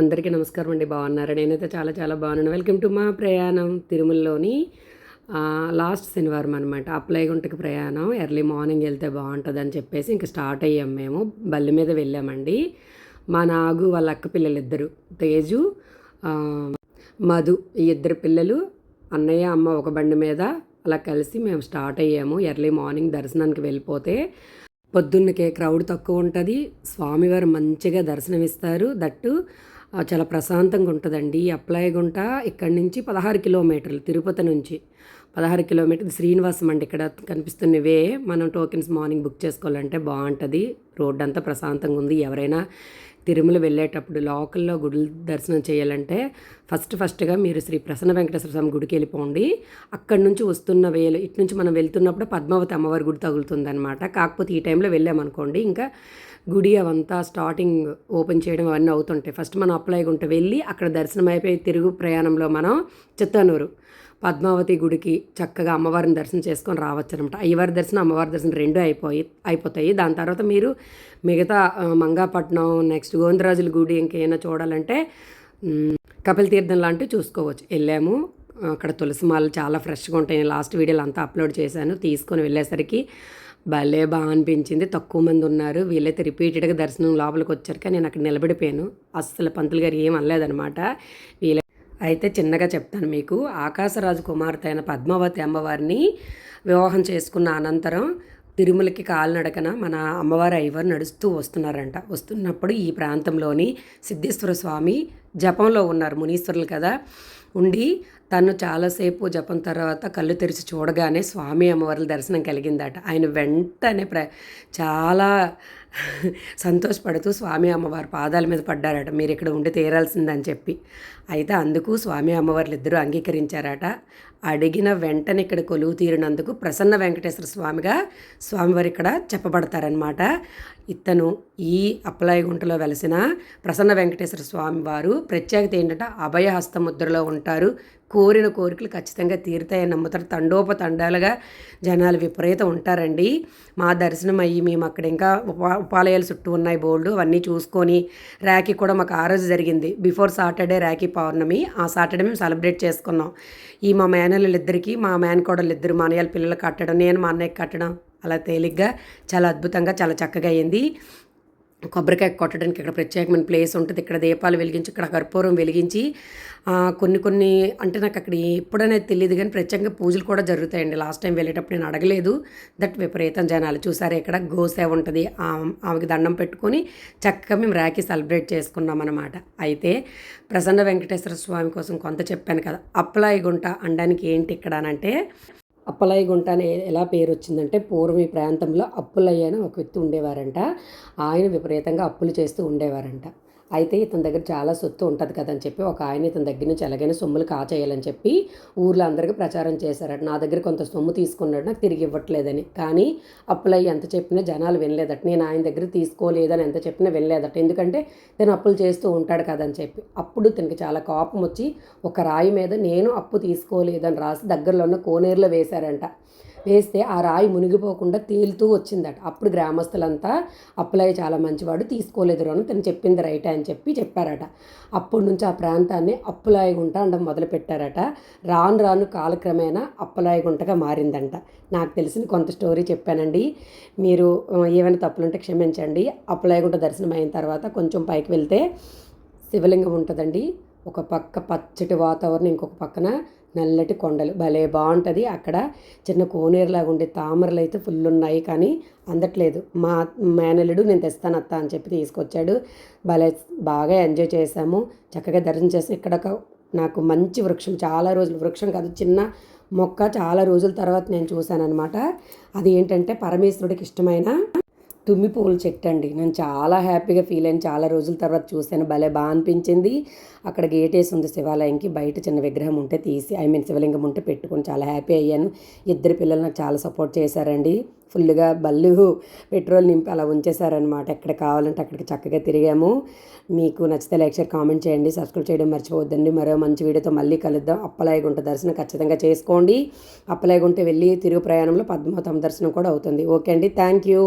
అందరికీ నమస్కారం అండి. బాగున్నారు? నేనైతే చాలా చాలా బాగున్నాను. వెల్కమ్ టు మా ప్రయాణం తిరుమలలోని లాస్ట్ శనివారం అనమాట అప్లైగుంటకి ప్రయాణం. ఎర్లీ మార్నింగ్ వెళ్తే బాగుంటుంది అని చెప్పేసి ఇంక స్టార్ట్ అయ్యాం మేము. బల్లి మీద వెళ్ళామండి. మా నాగు వాళ్ళ అక్క పిల్లలు ఇద్దరు తేజు మధు ఈ ఇద్దరు పిల్లలు అన్నయ్య అమ్మ ఒక బండి మీద అలా కలిసి మేము స్టార్ట్ అయ్యాము. ఎర్లీ మార్నింగ్ దర్శనానికి వెళ్ళిపోతే పొద్దున్నకే క్రౌడ్ తక్కువ ఉంటుంది. స్వామివారు మంచిగా దర్శనమిస్తారు. దట్టు చాలా ప్రశాంతంగా ఉంటుందండి. ఈ అప్లాయగుంట ఇక్కడి నుంచి పదహారు కిలోమీటర్లు తిరుపతి నుంచి పదహారు కిలోమీటర్లు. శ్రీనివాసం అండి. ఇక్కడ కనిపిస్తున్నవే మనం టోకెన్స్ మార్నింగ్ బుక్ చేసుకోవాలంటే బాగుంటుంది. రోడ్డు అంతా ప్రశాంతంగా ఉంది. ఎవరైనా తిరుమల వెళ్ళేటప్పుడు లోకల్లో గుడి దర్శనం చేయాలంటే ఫస్ట్ ఫస్ట్గా మీరు శ్రీ ప్రసన్న వెంకటేశ్వర స్వామి గుడికి వెళ్ళిపోండి. అక్కడి నుంచి వస్తున్న వేలు ఇటు నుంచి మనం వెళ్తున్నప్పుడు పద్మావతి అమ్మవారి గుడి తగులుతుందనమాట కాకపోతే ఈ టైంలో వెళ్ళామనుకోండి ఇంకా గుడి అవంతా స్టార్టింగ్ ఓపెన్ చేయడం అవన్నీ అవుతుంటాయి. ఫస్ట్ మనం అప్లై ఉంటే వెళ్ళి అక్కడ దర్శనం అయిపోయి తిరుగు ప్రయాణంలో మనం చిత్తనూరు పద్మావతి గుడికి చక్కగా అమ్మవారిని దర్శనం చేసుకొని రావచ్చు అనమాట అయ్యవారి దర్శనం అమ్మవారి దర్శనం రెండు అయిపోయి అయిపోతాయి. దాని తర్వాత మీరు మిగతా మంగాపట్నం నెక్స్ట్ గోవిందరాజుల గుడి ఇంకేమైనా చూడాలంటే కపిల తీర్థం లాంటివి చూసుకోవచ్చు. వెళ్ళాము. అక్కడ తులసి మాలలు చాలా ఫ్రెష్గా ఉంటాయి. నేను లాస్ట్ వీడియోలు అంతా అప్లోడ్ చేశాను. తీసుకొని వెళ్ళేసరికి భలే బాగా అనిపించింది. తక్కువ మంది ఉన్నారు. వీళ్ళైతే రిపీటెడ్గా దర్శనం లోపలికి వచ్చారు. కానీ నేను అక్కడ నిలబడిపోయాను. అస్సలు పంతులు గారు ఏం అనలేదనమాట. వీళ్ళ అయితే చిన్నగా చెప్తాను మీకు. ఆకాశరాజు కుమార్తె అయిన పద్మావతి అమ్మవారిని వివాహం చేసుకున్న అనంతరం తిరుమలకి కాలినడకన మన అమ్మవారు అయ్యవారు నడుస్తూ వస్తున్నారంట. వస్తున్నప్పుడు ఈ ప్రాంతంలోని సిద్ధేశ్వర స్వామి జపంలో ఉన్నారు మునీశ్వరులు కదా. ఉండి తను చాలాసేపు జపం తర్వాత కళ్ళు తెరిచి చూడగానే స్వామి అమ్మవార్ల దర్శనం కలిగిందట. ఆయన వెంటనే ప్ర చాలా సంతోషపడుతూ స్వామి అమ్మవారు పాదాల మీద పడ్డారట. మీరు ఇక్కడ ఉండి తీరాల్సిందని చెప్పి. అయితే అందుకు స్వామి అమ్మవార్లు ఇద్దరూ అంగీకరించారట. అడిగిన వెంటనే ఇక్కడ కొలువు తీరినందుకు ప్రసన్న వెంకటేశ్వర స్వామిగా స్వామివారు ఇక్కడ చెప్పబడతారనమాట ఇతను ఈ అప్పలాయగుంటలో వెలసిన ప్రసన్న వెంకటేశ్వర స్వామి వారు ప్రత్యేకత ఏంటంటే అభయహస్త ముద్రలో ఉంటారు. కోరిన కోరికలు ఖచ్చితంగా తీరుతాయని నమ్ముతారు. తండోపతండాలుగా జనాలు విపరీతం ఉంటారండి. మా దర్శనం అయ్యి మేము అక్కడ ఇంకా ఉపా ఉపాలయాలు చుట్టూ ఉన్నాయి బోల్డ్ అవన్నీ చూసుకొని రాఖీ కూడా మాకు ఆ రోజు జరిగింది. బిఫోర్ సాటర్డే రాఖీ పౌర్ణమి. ఆ సాటర్డే మేము సెలబ్రేట్ చేసుకున్నాం. ఈ మా మేనల్లిద్దరికీ మా మా మేనకోడలు ఇద్దరు మా అన్నయ్యల పిల్లలు కట్టడం నేను మా అన్నయ్యకి కట్టడం అలా తేలిగ్గా చాలా అద్భుతంగా చాలా చక్కగా అయింది. కొబ్బరికాయ కొట్టడానికి ఇక్కడ ప్రత్యేకమైన ప్లేస్ ఉంటుంది. ఇక్కడ దీపాలు వెలిగించి ఇక్కడ కర్పూరం వెలిగించి కొన్ని కొన్ని అంటే నాకు అక్కడ ఎప్పుడనేది తెలియదు కానీ ప్రత్యేకంగా పూజలు కూడా జరుగుతాయండి. లాస్ట్ టైం వెళ్ళేటప్పుడు నేను అడగలేదు. దట్ విపరీతం జనాలు చూసారు ఇక్కడ గోసేవ ఉంటుంది. ఆ- ఆమెకి దండం పెట్టుకొని చక్కగా మేము రాఖీ సెలబ్రేట్ చేసుకున్నాం అనమాట అయితే ప్రసన్న వెంకటేశ్వర స్వామి కోసం కొంత చెప్పాను కదా. అప్లాయి గుంట అనడానికి ఏంటి ఇక్కడ అంటే అప్పలయ్య గుంట అని ఎలా పేరు వచ్చిందంటే పూర్వం ఈ ప్రాంతంలో అప్పులయ్య అని ఒక వ్యక్తి ఉండేవారంట. ఆయన విపరీతంగా అప్పులు చేస్తూ ఉండేవారంట. అయితే ఇతని దగ్గర చాలా సొత్తు ఉంటుంది కదని చెప్పి ఒక ఆయన ఇతని దగ్గర నుంచి ఎలాగైనా సొమ్ములు కాచేయాలని చెప్పి ఊర్లో అందరికీ ప్రచారం చేశారట. నా దగ్గర కొంత సొమ్ము తీసుకున్నాడు నాకు తిరిగి ఇవ్వట్లేదని. కానీ అప్పులయ్య ఎంత చెప్పినా జనాలు వినలేదట. నేను ఆయన దగ్గర తీసుకోలేదని ఎంత చెప్పినా వినలేదట. ఎందుకంటే తను అప్పులు చేస్తూ ఉంటాడు కదని చెప్పి. అప్పుడు తనకి చాలా కోపం వచ్చి ఒక రాయి మీద నేను అప్పు తీసుకోలేదని రాసి దగ్గరలో ఉన్న కోనేరులో వేశారంట. వేస్తే ఆ రాయి మునిగిపోకుండా తేలుతూ వచ్చిందట. అప్పుడు గ్రామస్తులంతా అప్పులయ్య చాలా మంచివాడు తీసుకోలేదు అని తను చెప్పింది రైట్ అని చెప్పి చెప్పారట. అప్పటి నుంచి ఆ ప్రాంతాన్ని అప్పులాయ గుంట అనడం మొదలుపెట్టారట. రాను రాను కాలక్రమేణా అప్పులాయ గుంటగా మారిందంట. నాకు తెలిసిన కొంత స్టోరీ చెప్పానండి. మీరు ఏమైనా తప్పులుంటే క్షమించండి. అప్పులాయ గుంట దర్శనం అయిన తర్వాత కొంచెం పైకి వెళ్తే శివలింగం ఉంటుందండి. ఒక పక్క పచ్చటి వాతావరణం ఇంకొక పక్కన నల్లటి కొండలు. భలే బాగుంటుంది అక్కడ. చిన్న కోనేరులాగా ఉండే తామరలు అయితే ఫుల్ ఉన్నాయి కానీ అందట్లేదు. మా మేనల్లుడు నేను తెస్తాను అత్త అని చెప్పి తీసుకొచ్చాడు. భలే బాగా ఎంజాయ్ చేశాము. చక్కగా దర్శనం చేసాం ఇక్కడ ఒక నాకు మంచి వృక్షం చాలా రోజులు వృక్షం కాదు చిన్న మొక్క చాలా రోజుల తర్వాత నేను చూశాను అనమాట అది ఏంటంటే పరమేశ్వరుడికి ఇష్టమైన తుమ్మి పువ్వుల చెట్టు అండి నేను చాలా హ్యాపీగా ఫీల్ అయ్యాను. చాలా రోజుల తర్వాత చూశాను. భలే బాగా అనిపించింది. అక్కడ గేట్ వేసి ఉంది శివాలయంకి. బయట చిన్న విగ్రహం ఉంటే తీసి ఐ మీన్ శివలింగం ఉంటే పెట్టుకొని చాలా హ్యాపీ అయ్యాను. ఇద్దరు పిల్లలు నాకు చాలా సపోర్ట్ చేశారండి. ఫుల్గా బల్లు పెట్రోల్ నింపి అలా ఉంచేశారనమాట ఎక్కడ కావాలంటే అక్కడికి చక్కగా తిరిగాము. మీకు నచ్చితే లైక్ షేర్ కామెంట్ చేయండి. సబ్స్క్రైబ్ చేయడం మర్చిపోవద్దండి. మరో మంచి వీడియోతో మళ్ళీ కలుద్దాం. అప్పలాయగుంట దర్శనం ఖచ్చితంగా చేసుకోండి. అప్పలాయగుంట వెళ్ళి తిరుగు ప్రయాణంలో పద్మావతం దర్శనం కూడా అవుతుంది. ఓకే అండి. Thank you